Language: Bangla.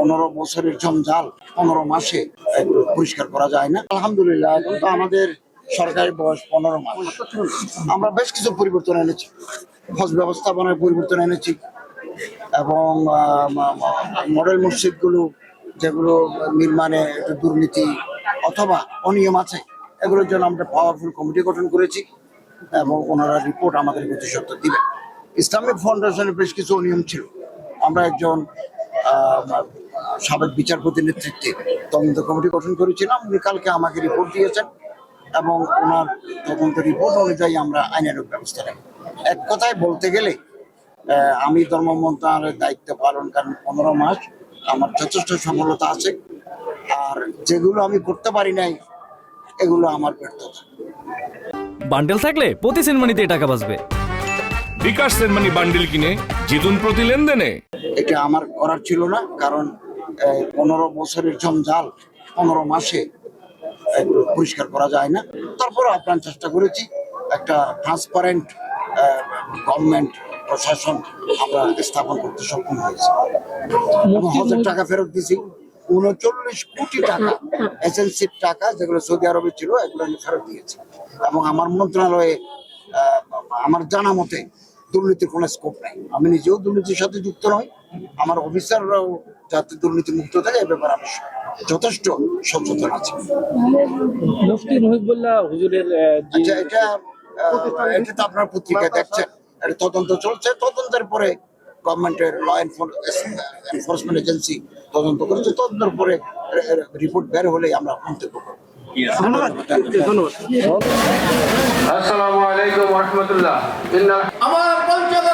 পনেরো বছরের জঞ্জাল পনেরো মাসে পরিষ্কার করা যায় না। আলহামদুলিল্লাহ, এখন তো আমাদের সরকারি বয়স পনেরো মাস। আমরা বেশ কিছু পরিবর্তন এনেছি। হজ ব্যবস্থাপনায় পরিবর্তন এনেছি এবং মডেল মসজিদগুলো যেগুলো নির্মাণে একটু দুর্নীতি অথবা অনিয়ম আছে, এগুলোর জন্য আমরা পাওয়ারফুল কমিটি গঠন করেছি এবং ওনারা রিপোর্ট আমাদের প্রতি সত্য দিবেন। ইসলামিক ফাউন্ডেশনের বেশ কিছু অনিয়ম ছিল। আমরা একজন সাবেক বিচারপতির নেতৃত্বে তদন্ত কমিটি গঠন করেছিলাম। উনি কালকে আমাকে রিপোর্ট দিয়েছেন এবং ওনার তদন্ত রিপোর্ট অনুযায়ী আমরা আইনানুক ব্যবস্থা নেব। এক কথায় বলতে গেলে আমি ধর্ম মন্ত্রণালয়ের দায়িত্ব পালন করেন পনেরো মাস আমার যথেষ্ট সফলতা আছে আর যেগুলো আমি করতে পারি নাই এগুলো আমার ব্যর্থতা। বান্ডেল থাকলে প্রতি সেনমানিতে টাকা বাঁচবে। বিকাশ সেনমানি বান্ডেল কিনে জিতুন প্রতি লেনদেনে। এটা আমার করার ছিল না কারণ পনেরো বছরের জঞ্জাল পনেরো মাসে একটু পরিষ্কার করা যায় না। তারপরে আপ্রাণ চেষ্টা করেছি একটা ট্রান্সপারেন্ট গভর্নমেন্ট প্রশাসন আমরা স্থাপন করতে সক্ষম হয়েছি। হজের টাকা ফেরত দিয়েছি। উনচল্লিশ কোটি টাকা এজেন্সির টাকা যেগুলো সৌদি আরবে ছিল এগুলো আমি ফেরত দিয়েছি। এবং আমার মন্ত্রণালয়ে আমার জানা মতে দুর্নীতির কোনো স্কোপ নাই। আমি নিজেও দুর্নীতির সাথে যুক্ত নই। আমার অফিসাররাও যাতে দুর্নীতি মুক্ত থাকে এ ব্যাপারে আমি যথেষ্ট সচেতন আছি। আচ্ছা এটা এটা তো আপনার পত্রিকায় দেখছেন। এটা তদন্ত চলছে। তদন্তের পরে গভর্নমেন্টের ল এনফোর্সমেন্ট এজেন্সি তদন্ত করেছে। তদন্তের পরে রিপোর্ট বের হলেই আমরা মন্তব্য করব। ধন্যবাদ। আসসালামু আলাইকুম রহমতুল্লাহ। concha